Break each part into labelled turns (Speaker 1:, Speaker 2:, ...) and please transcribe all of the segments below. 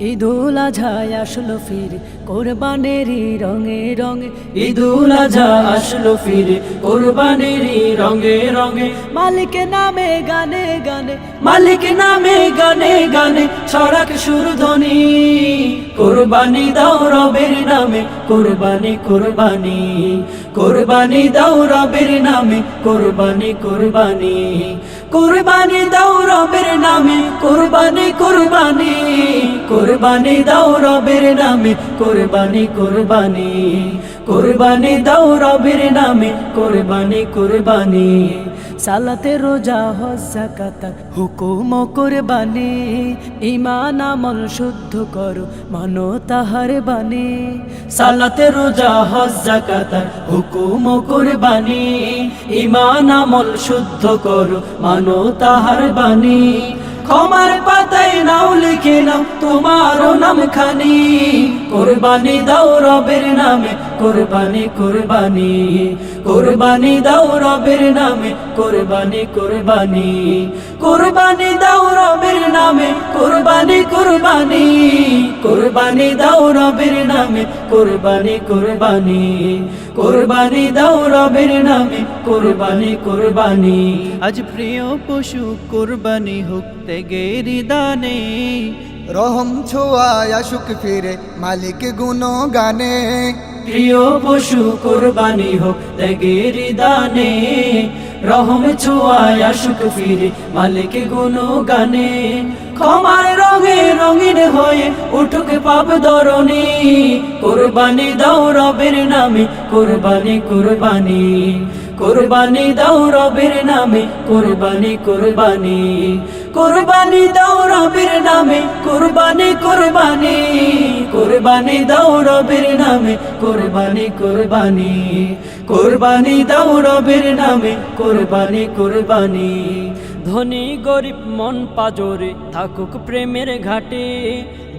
Speaker 1: ঈদুল আজহায় আসলো ফির কোরবানেরই রঙে রঙে। ঈদুল আজহা আসলো ফির কোরবানেরই রঙে রঙে। মালিক নামে গানে গানে, মালিক নামে গানে গানে, ছড়াক সুরধ্বনি কোরবানি দাও রবের নামে, কোরবানি কোরবানি। কোরবানি দাও রবের নামে, কোরবানি কোরবানি। কোরবানি দাও রবের নামে, কোরবানি কোরবানি। কোরবানি দাও রবের নামে, কোরবানি কোরবানি। কোরবানি দাও রবের নামে, কোরবানি কোরবানি। সালাতে রোজা, হজ জাকাত হুকুম কোরবানি। ইমান আমল শুদ্ধ করো, মানো তাহার বাণী। সালাতে রোজা, হজ জাকাত হুকুম কোরবানি। ইমান আমল শুদ্ধ করো, মানো তাহার বাণী। ক্ষমার নাও লিখে নাও কোরবানি দাও রবের নামে, কোরবানি কোরবানি। কোরবানি দাও রবের নামে, কোরবানি কোরবানি। কোরবানি দাও নামে, কোরবানি কোরবানি। কোরবানি দাও নামে, কোরবানি কোরবানি। কোরবানি দাও নামে, কোরবানি কোরবানি।
Speaker 2: আজ প্রিয় পশু কোরবানি হোক তেগেরি
Speaker 3: রহম ছোঁয়ায় আসুক ফিরে মালিক গুণ গানে
Speaker 1: প্রিয় পশু কোরবানি হোক ত্যাগের দানে রহম ছোঁয়ায় আসুক ফিরে মালিক গুণ গানে ক্ষমার রঙে রঙিন হয়ে, উঠুক পাপ ধরণী। কোরবানি দাও রবের নামে, কোরবানি কোরবানি। কোরবানি দাও রবের নামে, কোরবানি কোরবানি। কোরবানি দাও রবের নামে, কোরবানি কোরবানি। কোরবানি দাও রবের নামে, কোরবানি কোরবানি। কোরবানি দাও রবের নামে, কোরবানি কোরবানি। ধনী গরিব মন পাজরে থাকুক প্রেমের ঘাটে।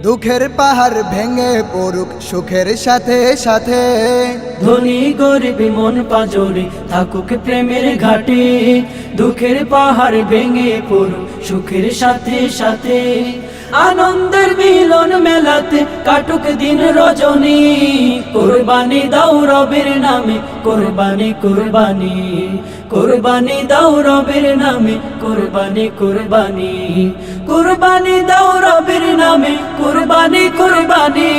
Speaker 3: দুঃখের পাহাড় ভেঙে পড়ুক সুখের সাথে সাথে।
Speaker 1: ধনী গরিব মন পাজরে থাকুক প্রেমের ঘাটে। দুঃখের পাহাড় ভেঙে পড়ুক সুখের সাথে সাথে। আনন্দের মিলন মেলাতে কাটুক দিন রজনী। কোরবানি দাও রবের নামে, কোরবানি কোরবানি। কোরবানি দাও রবের নামে, কোরবানি কোরবানি। কোরবানি দাও রবের নামে, কুরবানি কুরবানি,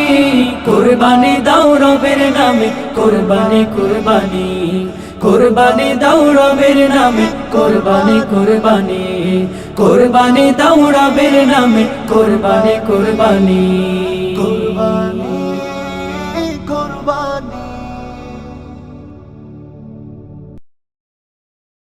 Speaker 1: কোরবানি দাও রবের নামে, কোরবানি কোরবানি কোরবানি দাও রবের নামে, কোরবানি কোরবানি কোরবানি দাও রবের নামে, কোরবানি কোরবানি।